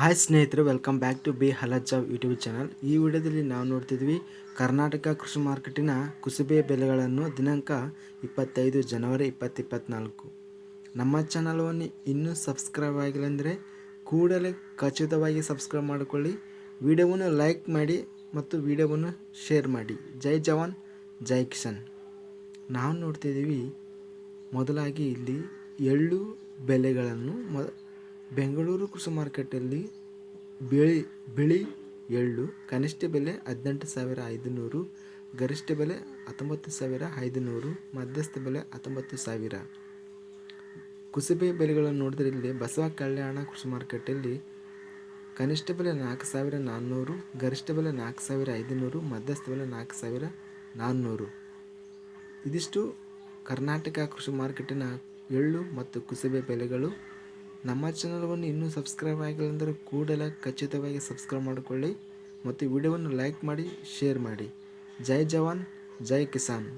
Hi ಸ್ನೇಹಿತರೆ welcome back to B ಹಲಜ್ಜ YouTube channel ಈ ವಿಡಿಯೋದಲ್ಲಿ ನಾವು ನೋಡ್ತಿದ್ವಿ ಕರ್ನಾಟಕ ಕೃಷಿ ಮಾರ್ಕೆಟಿನ ಕುಸುಬೆ ಬೆಲೆಗಳನ್ನು ದಿನಾಂಕ ಇಪ್ಪತ್ತೈದು ಜನವರಿ ಇಪ್ಪತ್ತಿಪ್ಪತ್ನಾಲ್ಕು ನಮ್ಮ ಚಾನಲನ್ನು ಇನ್ನೂ ಸಬ್ಸ್ಕ್ರೈಬ್ ಆಗಿಲ್ಲ ಅಂದರೆ ಕೂಡಲೇ ಖಚಿತವಾಗಿ ಸಬ್ಸ್ಕ್ರೈಬ್ ಮಾಡಿಕೊಳ್ಳಿ. ವಿಡಿಯೋವನ್ನು ಲೈಕ್ ಮಾಡಿ ಮತ್ತು ವಿಡಿಯೋವನ್ನು ಶೇರ್ ಮಾಡಿ. ಜೈ ಜವಾನ್, ಜೈ ಕಿಶನ್ ನಾವು ನೋಡ್ತಿದ್ದೀವಿ ಮೊದಲಾಗಿ ಇಲ್ಲಿ ಎಳ್ಳು ಬೆಲೆಗಳನ್ನು ಮೊ ಬೆಂಗಳೂರು ಕೃಷಿ ಮಾರುಕಟ್ಟೆಯಲ್ಲಿ ಬಿಳಿ ಬಿಳಿ ಎಳ್ಳು, ಕನಿಷ್ಠ ಬೆಲೆ ಹದಿನೆಂಟು ಸಾವಿರ ಐದುನೂರು, ಗರಿಷ್ಠ ಬೆಲೆ ಹತ್ತೊಂಬತ್ತು ಸಾವಿರ ಐದುನೂರು, ಮಧ್ಯಸ್ಥ ಬೆಲೆ ಹತ್ತೊಂಬತ್ತು ಸಾವಿರ. ಕುಸುಬೆ ಬೆಲೆಗಳನ್ನು ನೋಡಿದ್ರೆ ಇಲ್ಲಿ ಬಸವ ಕಲ್ಯಾಣ ಕೃಷಿ ಮಾರುಕಟ್ಟೆಯಲ್ಲಿ ಕನಿಷ್ಠ ಬೆಲೆ ನಾಲ್ಕು ಸಾವಿರ ನಾನ್ನೂರು, ಗರಿಷ್ಠ ಬೆಲೆ ನಾಲ್ಕು ಸಾವಿರ ಐದುನೂರು, ಮಧ್ಯಸ್ಥ ಬೆಲೆ ನಾಲ್ಕು ಸಾವಿರ ನಾನ್ನೂರು. ಇದಿಷ್ಟು ಕರ್ನಾಟಕ ಕೃಷಿ ಮಾರ್ಕೆಟಿನ ಎಳ್ಳು ಮತ್ತು ಕುಸುಬೆ ಬೆಲೆಗಳು. ನಮ್ಮ ಚಾನಲ್ವನ್ನು ಇನ್ನೂ ಸಬ್ಸ್ಕ್ರೈಬ್ ಆಗಿಲ್ಲ ಅಂದರೆ ಕೂಡಲೇ ಖಚಿತವಾಗಿ ಸಬ್ಸ್ಕ್ರೈಬ್ ಮಾಡಿಕೊಳ್ಳಿ ಮತ್ತು ವಿಡಿಯೋವನ್ನು ಲೈಕ್ ಮಾಡಿ ಶೇರ್ ಮಾಡಿ. ಜೈ ಜವಾನ್, ಜೈ ಕಿಸಾನ್.